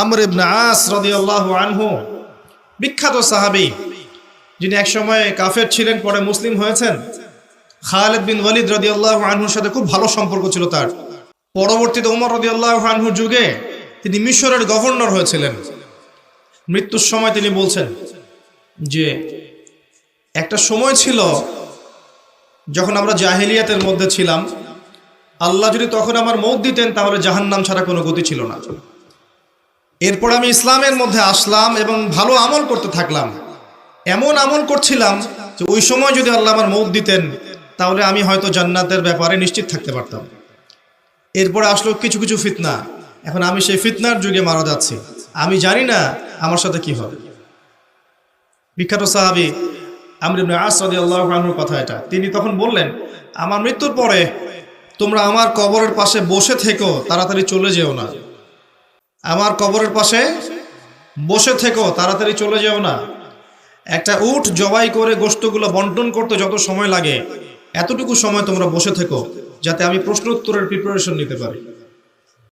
আমর ইবনে আস রাদিয়াল্লাহু আনহু, বিখ্যাত সাহাবী, যিনি একসময় কাফের ছিলেন, পরে মুসলিম হয়েছেন। খালেদ বিন ওয়ালিদ রাদিয়াল্লাহু আনহুর সাথে খুব ভালো সম্পর্ক ছিল তার। পরবর্তীতে উমর রাদিয়াল্লাহু আনহুর যুগে তিনি মিশরের গভর্নর হয়েছিলেন। মৃত্যুর সময় তিনি বলছেন যে, একটা সময় ছিল যখন আমরা জাহেলিয়াতের মধ্যে ছিলাম। আল্লাহ যদি তখন আমার মৌত দিতেন, তাহলে জাহান্নাম ছাড়া কোনো গতি ছিল না। এরপর আমি ইসলামের মধ্যে আসলাম এবং ভালো আমল করতে থাকলাম। এমন আমল করছিলাম যে ওই সময় যদি আল্লাহ আমার মৌত দিতেন, তাহলে আমি হয়তো জান্নাতের ব্যাপারে নিশ্চিত থাকতে পারতাম। এরপরে আসলো কিছু কিছু ফিতনা। এখন আমি সেই ফিতনার যুগে মারা যাচ্ছি। আমি জানি না আমার সাথে কি হবে। বিখ্যাত সাহাবি আমর ইবনে আস রাদিয়াল্লাহু আনহুর কথা এটা। তিনি তখন বললেন, আমার মৃত্যুর পরে তোমরা আমার কবরের পাশে বসে থেকো, তাড়াতাড়ি চলে যেও না। আমার কবরের পাশে বসে থেকো, তাড়াতাড়ি চলে যাও না। একটা উঠ জবাই করে গোস্তগুলো বন্টন করতে যত সময় লাগে, এতটুকু সময় তোমরা বসে থেকো, যাতে আমি প্রশ্ন উত্তরের প্রিপারেশন নিতে পারি।